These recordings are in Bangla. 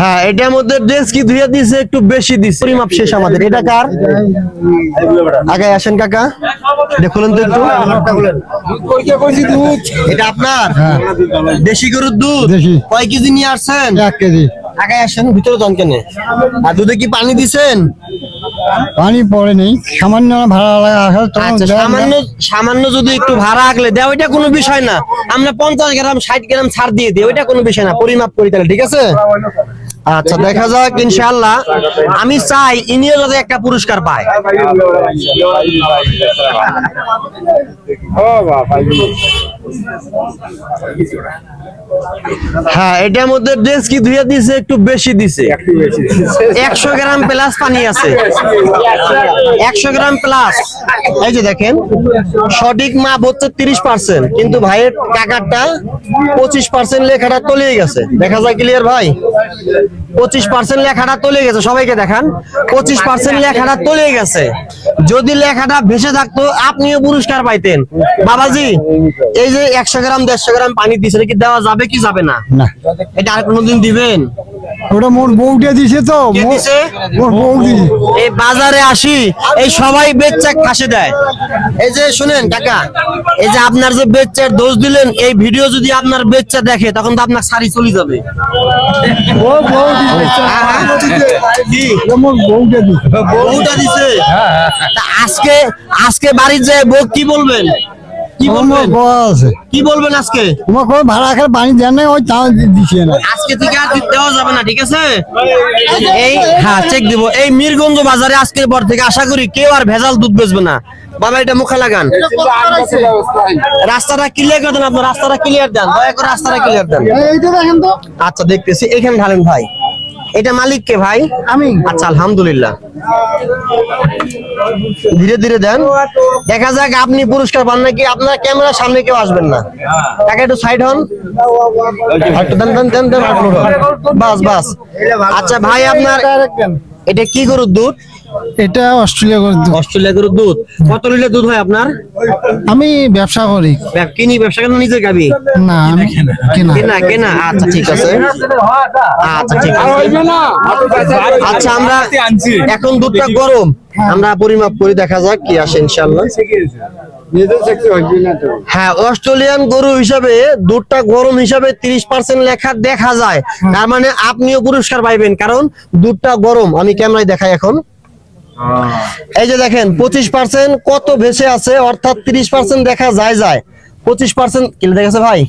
হ্যাঁ এটার মধ্যে ড্রেস কি ধুয়ে দিছে একটু বেশি দিছে। পরিমাপ শেষ আমাদের। এটা কার? আগে আসেন কাকা। দেখুন তো একটু। এটা আপনার? দেশি গরুর দুধ। কয় কেজি নিয়ে আসছেন? এক কেজি। আগে আসেন ভিতরে দন কেন। আর দুধে কি পানি দিছেন? পানি পড়ে নেই। সামান্য ভাড়া আচ্ছা। সামান্য সামান্য যদি একটু ভাড়া আগলে দেয় ওইটা কোনো বিষয় না। আমরা পঞ্চাশ গ্রাম ষাট গ্রাম ছাড় দিয়ে দিই ওইটা কোনো বিষয় না। পরিমাপ করি তাহলে ঠিক আছে? আচ্ছা দেখা যাক ইনশাআল্লাহ। আমি চাই ইনিও যাতে একটা পুরস্কার পায়। হ্যাঁ এটার মধ্যে ড্রেস কি ধুয়ে দিছে একটু বেশি দিছে? একশো গ্রাম প্লাস পানি আছে। একশো গ্রাম প্লাস। এই যে দেখেন সঠিক মাপ হচ্ছে তিরিশ পার্সেন্ট কিন্তু ভাইয়ের কাকারটা পঁচিশ পার্সেন্ট লেখাটা তলিয়ে গেছে। দেখা যায় ক্লিয়ার ভাই? পঁচিশ পার্সেন্ট লেখাটা তলিয়ে গেছে সবাইকে দেখান। পঁচিশ পার্সেন্ট লেখাটা তলিয়ে গেছে। যদি লেখাটা ভেসে থাকতো আপনিও পুরস্কার পাইতেন। বাবাজি এই যে একশো গ্রাম দেড়শো গ্রাম পানি দিছে কি দেওয়া যাবে কি যাবে না? না। এটা আর কোনোদিন দিবেন? ওটা মোর বউটা দিছে তো। মোর- বউ এই বাজারে আসি এই সবাই বেচ্চা খাসে দেয়। এই যে শুনেন কাকা এই যে আপনার যে বেচ্চার দোষ দিলেন এই ভিডিও যদি আপনার বেচ্চা দেখে তখন তো আপনার শাড়ি চলে যাবে। ও বউ আজকে আজকে বাড়ির যায় বউ কি বলবেন কি বলবেন আজকে তোমার কোনো ভাড়া দেন না ওই তাও দি- দিছে না আজকে থেকে আর দেওয়া যাবে না ঠিক আছে এই হ্যাঁ চেক দিব এই মিরগঞ্জ বাজারে আজকের পর থেকে আশা করি কেউ আর ভেজাল দুধ বেচবে না বাবা এটা মুখে লাগান রাস্তাটা ক্লিয়ার করে দেন আপনার রাস্তাটা ক্লিয়ার দেন দয়া করে রাস্তাটা ক্লিয়ার দেন আচ্ছা দেখতেছি। এখানে ঢালেন ভাই। এটা মালিক কে ভাই? আমি। আচ্ছা আলহামদুলিল্লাহ। ধীরে ধীরে দেন। দেখা যাক আপনি পুরস্কার পান নাকি। আপনার ক্যামেরার সামনে কেউ আসবেন না। টাকা একটু সাইড হন। একটু দেন দেন দেন দেন হন বাস বাস। আচ্ছা ভাই আপনার এটা কি গরুর দুধ? এটা অস্ট্রেলিয়া দিই। অস্ট্রেলিয়া গরুর দুধ। কত লিটার দুধ হয় আপনার? আমি ব্যবসা করি। কিনি ব্যবসা কেন নিজে গাবি? না আমি কিনা। কেনা কেনা। আচ্ছা ঠিক আছে। আচ্ছা ঠিক আছে। আচ্ছা আমরা এখন দুধটা গরম। আমরা পরিমাপ করে দেখা যাক কি আসে ইনশাল্লাহ হ্যাঁ অস্ট্রেলিয়ান গরু হিসাবে দুধটা গরম হিসাবে তিরিশ পার্সেন্ট লেখা দেখা যায়। তার মানে আপনিও পুরস্কার পাইবেন কারণ দুধটা গরম। আমি ক্যামেরায় দেখাই এখন। এই যে দেখেন পঁচিশ পার্সেন্ট কত ভেসে আছে অর্থাৎ তিরিশ পার্সেন্ট দেখা যায় যায়। পঁচিশ পার্সেন্ট কি দেখেছে ভাই?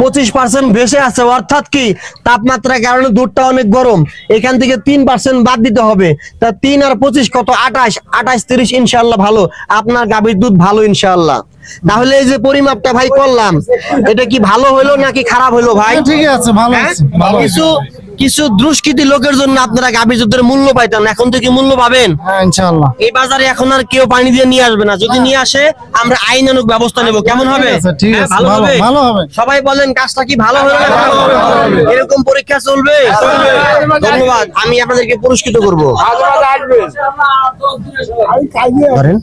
পঁচিশ পার্সেন্ট ভেসে আছে অর্থাৎ কি? তাপমাত্রার কারণে দুধটা অনেক গরম। এখান থেকে তিন পার্সেন্ট বাদ দিতে হবে। তা তিন আর পঁচিশ কত? আঠাশ। আঠাশ তিরিশ ইনশাল্লাহ ভালো। আপনার গাভীর দুধ ভালো ইনশাল্লাহ তাহলে এই যে পরিমাপটা ভাই করলাম এটা কি ভালো হলো নাকি খারাপ হলো ভাই? ঠিক আছে ভালো কিছু কিছু দুষ্কৃতি লোকের জন্য আপনারা গাভীর দুধের মূল্য পাইতেন। এখন থেকে মূল্য পাবেন? হ্যাঁ ইনশাআল্লাহ। এই বাজারে এখন আর কেউ পানি দিয়ে নিয়ে আসবে না। যদি নিয়ে আসে আমরা আইন আইনানুক ব্যবস্থা নেব। কেমন হবে? ঠিক আছে, হ্যাঁ, আছে, ভালো হবে? ভালো হবে। সবাই বলেন কাজটা কি ভালো হবে হবে? এরকম পরীক্ষা চলবে? ধন্যবাদ। আমি আপনাদেরকে পুরস্কৃত করব। ধরেন।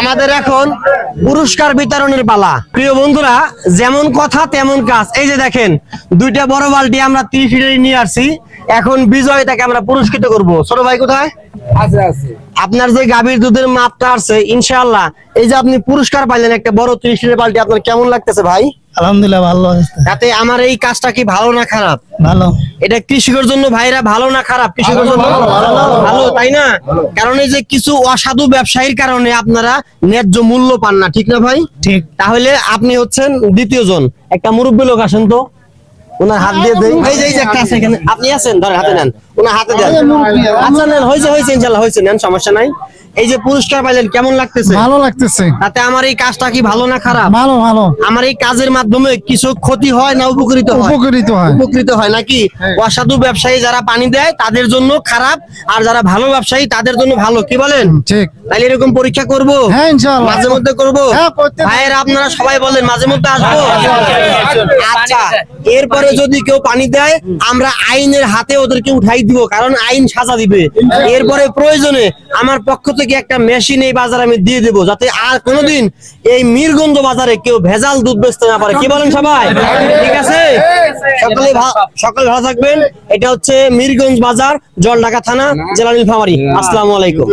আমাদের এখন পুরস্কার বিতরণের পালা। প্রিয় বন্ধুরা, যেমন কথা তেমন কাজ। এই যে দেখেন, দুইটা বড় বালটি আমরা ত্রিশ নিয়ে আসছি। এখন বিজয় তাকে আমরা পুরস্কৃত করব। ছোট ভাই কোথায়? আপনার যে গাভীর দুধের মাপটা আছে ইনশাআল্লাহ। এই যে আপনি পুরস্কার পাইলেন একটা বড় ত্রিশ লিটার বালতি আপনার কেমন লাগতেছে ভাই? আলহামদুলিল্লাহ ভালো তাতে আমার এই কাজটা কি ভালো না খারাপ? ভালো। এটা কৃষকের জন্য ভাইরা ভালো না খারাপ? কৃষকের জন্য ভালো তাই না? কারণ এই যে কিছু অসাধু ব্যবসায়ীর কারণে আপনারা ন্যায্য মূল্য পান না ঠিক না ভাই? ঠিক। তাহলে আপনি হচ্ছেন দ্বিতীয় জন একটা মুরব্বী লোক আসেন তো ওনার হাত দিয়ে দেই। এই যে এই যে একটা আছে এখানে। আপনি আছেন? ধরেন হাতে নেন। ওনার হাতে দেন। আচ্ছা নেন হয়েছে হয়েছে ইনশাল্লাহ হয়েছে নেন সমস্যা নাই। এই যে পুরস্কার পাইলেন কেমন লাগতেছে? ভালো লাগতেছে। তাতে আমার এই কাজটা কি ভালো না খারাপ? ভালো ভালো। আমার এই কাজের মাধ্যমে কিছু ক্ষতি হয় না উপকৃত হয়? উপকৃত হয়। উপকৃত হয় নাকি? অসাধু ব্যবসায়ী যারা পানি দেয় তাদের জন্য খারাপ আর যারা ভালো ব্যবসায়ী তাদের জন্য ভালো। কি বলেন? ঠিক। তাহলে এরকম পরীক্ষা করব? হ্যাঁ ইনশাআল্লাহ। মাঝে মধ্যে করব? হ্যাঁ, প্রত্যেক- ভাইয়েরা আপনারা সবাই বলেন মাঝে মধ্যে আসব? আচ্ছা এরপরে যদি কেউ পানি দেয় আমরা আইনের হাতে ওদেরকে উঠাই দিব কারণ আইন সাজা দিবে। এরপরে প্রয়োজনে আমার পক্ষ থেকে একটা মেশিন এই বাজারে আমি দিয়ে দেবো যাতে আর কোনোদিন এই মিরগঞ্জ বাজারে কেউ ভেজাল দুধ বেচতে না পারে। কি বলেন সবাই? ঠিক আছে? সকলে সকলে ভালো থাকবেন। এটা হচ্ছে মিরগঞ্জ বাজার জল ঢাকা থানা জেলা নীলফামারি আসসালামু আলাইকুম।